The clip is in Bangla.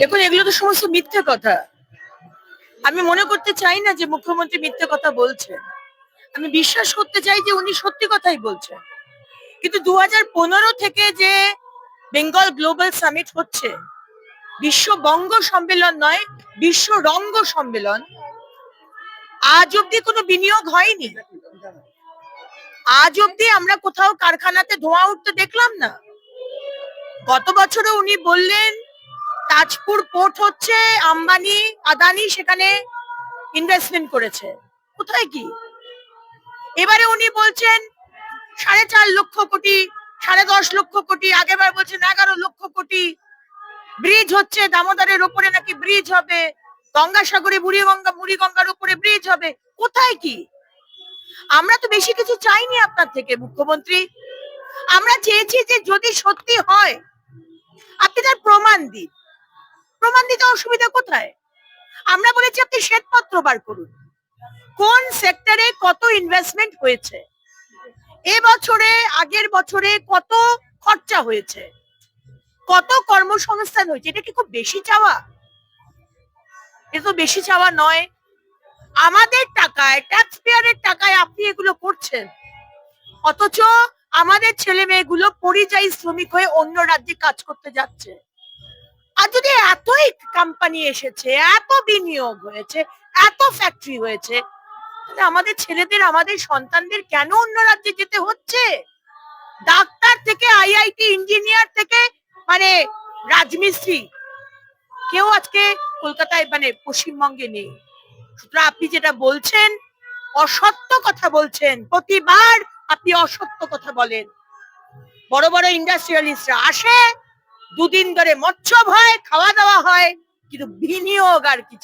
দেখুন, এগুলো তো সমস্ত মিথ্যে কথা। আমি মনে করতে চাই না যে মুখ্যমন্ত্রী মিথ্যে কথা বলছেন। আমি বিশ্বাস করতে চাই যে উনি সত্যি কথাই বলছেন। কিন্তু দু থেকে যে বেঙ্গল গ্লোবাল সামিট হচ্ছে, বিশ্ব বঙ্গ সম্মেলন নয়, বিশ্ব রঙ্গ সম্মেলন, আজ অব্দি কোনো বিনিয়োগ হয়নি। আজ অব্দি আমরা কোথাও কারখানাতে ধোঁয়া উঠতে দেখলাম না। গত বছরে উনি বললেন তাজপুর পোর্ট হচ্ছে আম্বানি, আদানি সেখানে ইনভেস্টমেন্ট করেছে। কোথায় কি? এবারে উনি বলছেন, সাড়ে চার লক্ষ কোটি, সাড়ে দশ লক্ষ কোটি আগেবার বলছেন এগারো লক্ষ কোটি। ব্রিজ হচ্ছে দামোদরের ওপরে নাকি ব্রিজ হবে? গঙ্গাসাগরে বুড়ি গঙ্গা মুড়ি গঙ্গার উপরে ব্রিজ হবে। কোথায় কি? আমরা তো বেশি কিছু চাইনি আপনার থেকে, মুখ্যমন্ত্রী। আমরা চেয়েছি যে যদি সত্যি হয়, আপনি তার প্রমাণ দিন। প্রমাণ দিতে অসুবিধা কোথায়? আমরা বলেছি আপনি শ্বেতপত্র বার করুন। কোন সেক্টরে কত ইনভেস্টমেন্ট হয়েছে? এ বছরে, আগের বছরে কত খরচা হয়েছে? কত কর্মসংস্থান হয়েছে? এটা কি খুব বেশি চাওয়া? এটা তো বেশি চাওয়া নয়। আমাদের টাকায় ট্যাক্স পেয়ারের টাকায় আপনি এগুলো করছেন। অথচ আমাদের ছেলে মেয়েগুলো পরিযায়ী শ্রমিক হয়ে অন্য রাজ্যে কাজ করতে যাচ্ছে। আর যদি এতই কোম্পানি এসেছে, এত বিনিয়োগ হয়েছে, এত ফ্যাক্টরি হয়েছে, তাহলে আমাদের ছেলেদের, আমাদের সন্তানদের কেন অন্য রাজ্যে যেতে হচ্ছে? ডাক্তার থেকে আইআইটি ইঞ্জিনিয়ার থেকে মানে রাজমিস্ত্রি, কেউ আজকে কলকাতায় মানে পশ্চিমবঙ্গে নেই। সুতরাং আপনি যেটা বলছেন, অসত্য কথা বলছেন, প্রতিবার আপনি অসত্য কথা বলেন। বড় বড় ইন্ডাস্ট্রিয়ালিস্টরা আসে দুদিন ধরে মৎস্য হয় খাওয়া দাওয়া হয় কিন্তু বিনিয়োগ আর কিছু